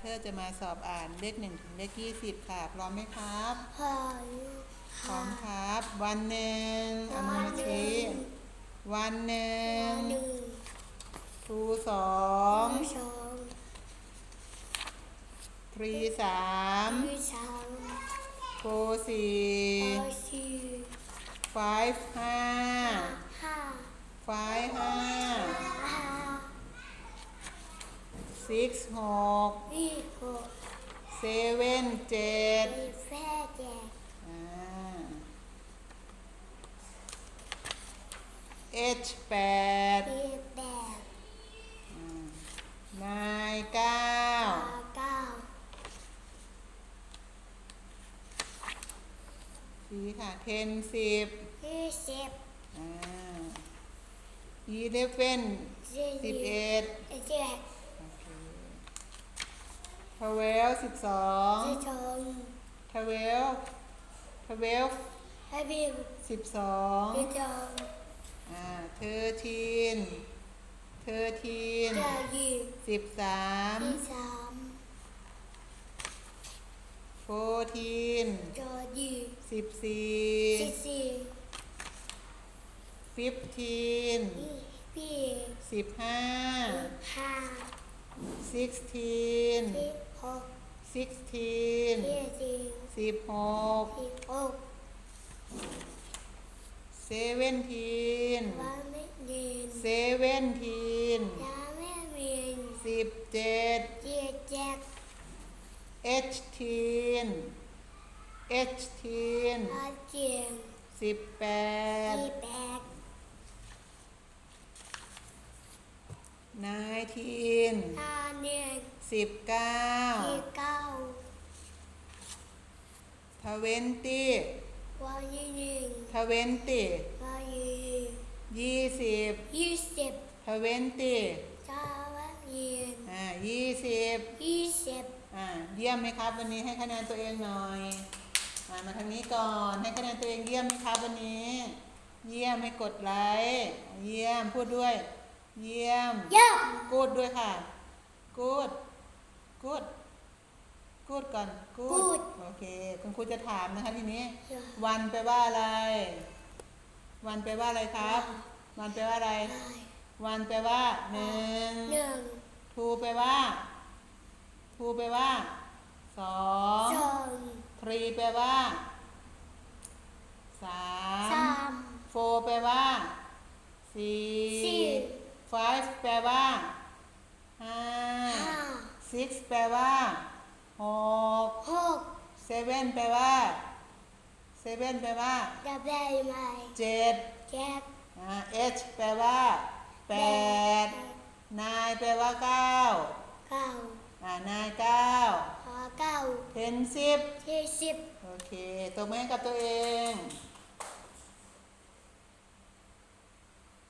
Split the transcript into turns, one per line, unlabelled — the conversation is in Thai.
เธอจะมาสอบอ่านเลขหนึ่งถึงเลขยี่สิบค่ะ พร้อมไหมครับ
พร้อม
พร้อมครับ วันหนึ่งเอามือมาชี้วันหนึ่ง
หนึ่ง
ทูสอง
สอง
ทรีสาม
สาม
โฟสี่
สี่
ไฟห้า
ห้า
ไฟห้า
ห้า
ซิกหก
สี่หก
เซเว่นเจ็ด
สี่แปดเจ็ด
อ่าเอชแปด
สี่แปด
นายเก้า
เก้า
สีค่ะเทนสิบ
ยี่สิบ
อ่าอีเลฟเวน
สี่
สิบเอ็ด
เจ็ด
ทเวลสิบสอง
สิบสอง
ทเวลทเวล
ให้บิว
สิบสอง
สิบสอง
อ่าเธอทีนเธอทีน
เจ็ดยี่
สิบสาม
สิบสาม
โฟทีน
เจ็ดยี่
สิบสี่
สิบสี่
ฟิฟทีน
ยี่พี่
สิบห้า
ห้า
ซิกทีน
สิบ หก
ซิกทีน
ยี่สิบ
สิบหก
สิบหก
เซเว่นทีน
วันไม่เรียน
เซเว่นทีน
ยาไม่เรียน
สิบเจ็ด
เจ็ดเจ็ด
เอชทีนเอชทีน
อาเจียน
สิบแปด
สี่แปด
นายทีน
ห้าเนียน
สิบเก้า
สี่เก้า
ทเวนตี้
วันยี่หนึ่ง
ทเวนตี้
วันยี่
ยี่สิบ
ยี่สิบ
ทเวนตี้
เช้าวันเย็น
อ่ายี่สิบ
ยี่สิบ
อ่าเยี่ยมไหมครับ วันนี้ให้คะแนนตัวเองหน่อยอ่ามาทางนี้ก่อนให้คะแนนตัวเองเยี่ยมไหมครับวันนี้ เยี่ยมให้กดไลค์เยี่ยมพูดด้วย เยี่ยม
เยอะ
กูดด้วยค่ะ กูด กูด กูดก่อน กูดโอเค คุณครูจะถามนะคะทีนี้วันแปลว่าอะไร วันแปลว่าอะไรครับ วันแปลว่าอะไร วันแปลว่าหนึ่ง
หนึ่ง
ทูแปลว่าทูแปลว่าสอง
สอง
ทรีแปลว่าสา
สามม
โฟแปลว่าสี่
สี่
five แปลว่าห้า 6 แปลว่า6
หก
7 แปลว่า 7 แปลว่า
ดับได้ไหม
7
เจ็ด
อ่า H แปลว่า 8 9 แปลว่า 9
เก้า
อ่า 9 ขอเก้า
9 10 เจ็
ดสิบ โอเคตัวงมือกับตัวเอง